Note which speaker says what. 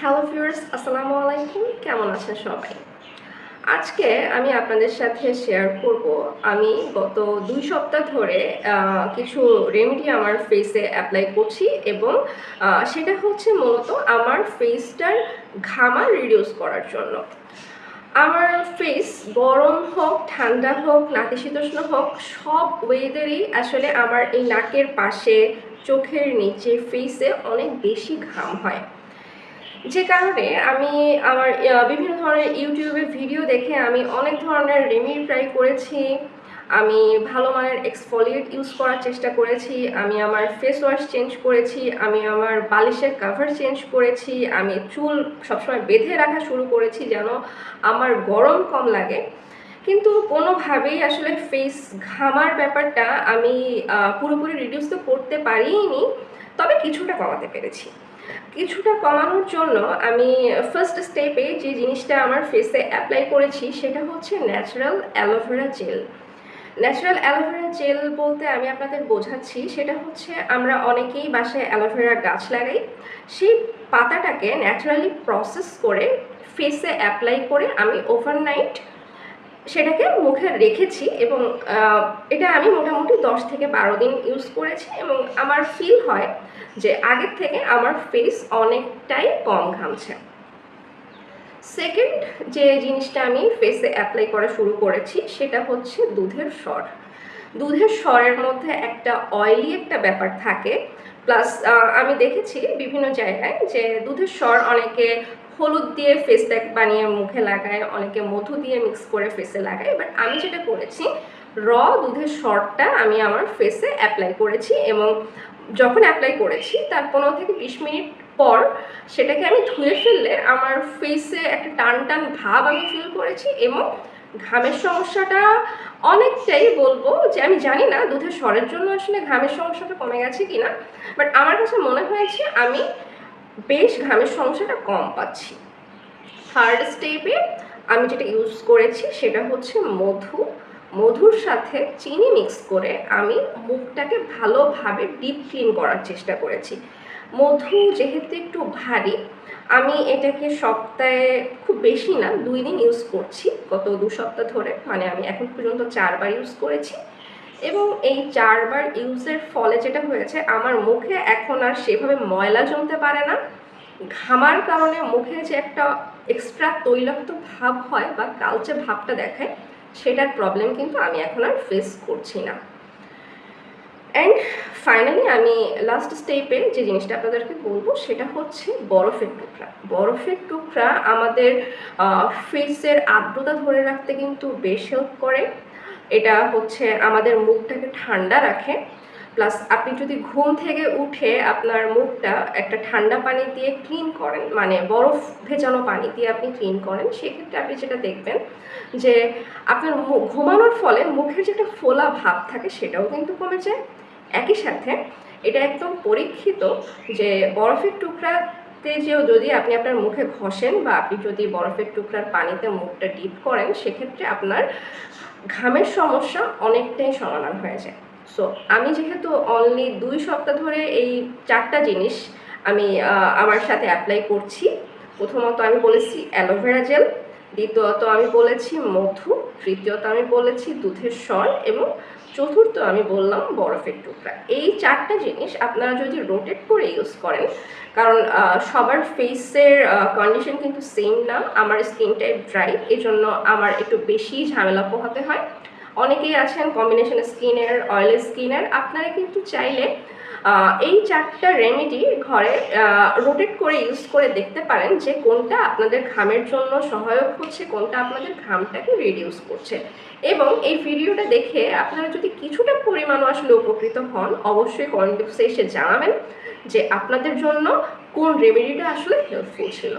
Speaker 1: Hello viewers, আসসালামু আলাইকুম। কেমন আছেন সবাই? আজকে আমি আপনাদের সাথে শেয়ার করব। আমি গত দুই সপ্তাহ ধরে কিছু রেমেডি আমার ফেসে অ্যাপ্লাই করছি এবং সেটা হচ্ছে মূলত আমার ফেসটার ঘামা রিডিউস করার জন্য। আমার ফেস গরম হোক, ঠান্ডা হোক নাতিশীতোষ্ণ হোক, সব ওয়েদারই আসলে আমার এই নাকের পাশে, চোখের নিচে ফেসে অনেক বেশি ঘাম হয়। যে কারণে আমি আমার বিভিন্ন ধরনের ইউটিউবে ভিডিও দেখে আমি অনেক ধরনের রেমেডি ট্রাই করেছি। আমি ভালো মানের এক্সফোলিয়েট ইউজ করার চেষ্টা করেছি। আমি আমার ফেস ওয়াশ চেঞ্জ করেছি। আমি আমার বালিশের কাভার চেঞ্জ করেছি। আমি চুল সবসময় বেঁধে রাখা শুরু করেছি যেন আমার গরম কম লাগে। কিন্তু কোনোভাবেই আসলে ফেস ঘামার ব্যাপারটা আমি পুরোপুরি রিডিউস তো করতে পারিনি। তবে কিছুটা কমাতে পেরেছি। কিছুটা কমানোর জন্য আমি ফার্স্ট স্টেপে যে জিনিসটা আমার ফেসে অ্যাপ্লাই করেছি সেটা হচ্ছে natural aloe vera gel natural aloe vera gel বলতে আমি আপনাদের বোঝাচ্ছি, সেটা হচ্ছে আমরা অনেকেই বাসায় অ্যালোভেরা গাছ লাগাই, সেই পাতাটাকে ন্যাচারালি প্রসেস করে ফেসে অ্যাপ্লাই করে আমি ওভারনাইট সেটাকে মুখে রেখেছি এবং এটা আমি মোটামুটি দশ থেকে বারো দিন ইউজ করেছি এবং আমার ফিল হয় যে আগের থেকে আমার ফেস অনেকটাই কম ঘামছে। সেকেন্ড যে জিনিসটা আমি ফেসে অ্যাপ্লাই করা শুরু করেছি সেটা হচ্ছে দুধের স্বর। দুধের স্বরের মধ্যে একটা অয়েলি একটা ব্যাপার থাকে। প্লাস আমি দেখেছি বিভিন্ন জায়গায় যে দুধের স্বর অনেকে হলুদ দিয়ে ফেস প্যাক বানিয়ে মুখে লাগায়, অনেকে মধু দিয়ে মিক্স করে ফেসে লাগায় বাট আমি যেটা করেছি র দুধের স্বরটা আমি আমার ফেসে অ্যাপ্লাই করেছি এবং যখন অ্যাপ্লাই করেছি, তার পনেরো থেকে বিশ মিনিট পর সেটাকে আমি ধুয়ে ফেললে আমার ফেসে একটা টান টান ভাব আমি ফিল করেছি এবং ঘামের সমস্যাটা অনেকটাই বলব যে আমি জানি না দুধের স্বরের জন্য আসলে ঘামের সমস্যাটা কমে গেছে কিনা বাট আমার কাছে মনে হয়েছে আমি বেশ ঘামের সমস্যাটা কম পাচ্ছি। থার্ড স্টেপে আমি যেটা ইউজ করেছি সেটা হচ্ছে মধু। মধুর সাথে চিনি মিক্স করে আমি মুখটাকে ভালোভাবে ডিপ ক্লিন করার চেষ্টা করেছি। মধু যেহেতু একটু ভারী, আমি এটাকে সপ্তাহে খুব বেশি না, দুই দিন ইউজ করছি। গত দু সপ্তাহ ধরে মানে আমি এখন পর্যন্ত চারবার ইউজ করেছি। এবং এই চারবার ইউজের ফলে যেটা হয়েছে, আমার মুখে এখন আর সেভাবে ময়লা জমতে পারে না। ঘামার কারণে মুখে যে একটা এক্সট্রা তৈলাক্ত ভাব হয় বা কালচে ভাবটা দেখায়, সেটার প্রবলেম কিন্তু আমি এখন আর ফেস করছি না। অ্যান্ড ফাইনালি আমি লাস্ট স্টেপে যে জিনিসটা আপনাদেরকে বলব, সেটা হচ্ছে বরফের টুকরা। বরফের টুকরা আমাদের ফেসের আর্দ্রতা ধরে রাখতে কিন্তু বেশ হেল্প করে। এটা হচ্ছে আমাদের মুখটাকে ঠান্ডা রাখে। প্লাস আপনি যদি ঘুম থেকে উঠে আপনার মুখটা একটা ঠান্ডা পানি দিয়ে ক্লিন করেন মানে বরফ ভেজানো পানি দিয়ে আপনি ক্লিন করেন, সেক্ষেত্রে আপনি যেটা দেখবেন যে আপনার ঘুমানোর ফলে মুখের যে একটা ফোলা ভাব থাকে সেটাও কিন্তু কমে যায়। একই সাথে এটা একদম পরীক্ষিত যে বরফের টুকরাতে যেও যদি আপনি আপনার মুখে ঘষেন বা আপনি যদি বরফের টুকরার পানিতে মুখটা ডিপ করেন, সেক্ষেত্রে আপনার ঘামের সমস্যা অনেকটাই সমাধান হয়ে যায়। সো আমি যেহেতু অনলি দুই সপ্তাহ ধরে এই চারটা জিনিস আমি আমার সাথে অ্যাপ্লাই করছি। প্রথমত আমি বলেছি অ্যালোভেরা জেল দ্বিতীয়ত আমি বলেছি মধু, তৃতীয়ত আমি বলেছি দুধের স্বর এবং চতুর্থ আমি বললাম বরফের টুকরা। এই চারটা জিনিস আপনারা যদি রোটেট করে ইউজ করেন, কারণ সবার ফেসের কন্ডিশন কিন্তু সেম না, আমার স্কিন টাইপ ড্রাই এই জন্য আমার একটু বেশি ঝামেলা পোহাতে হয়। অনেকেই আছেন কম্বিনেশন স্কিনের অয়েলি স্কিনের আপনারা কিন্তু চাইলে এই চারটা রেমেডি ঘরে রোটেট করে ইউজ করে দেখতে পারেন যে কোনটা আপনাদের ঘামের জন্য সহায়ক হচ্ছে, কোনটা আপনাদের ঘামটাকে রিডিউস করছে। এবং এই ভিডিওটা দেখে আপনারা যদি কিছুটা পরিমাণও আসলে উপকৃত হন, অবশ্যই কমেন্ট বক্সে এসে জানাবেন যে আপনাদের জন্য কোন রেমেডিটা আসলে হেল্পফুল ছিল।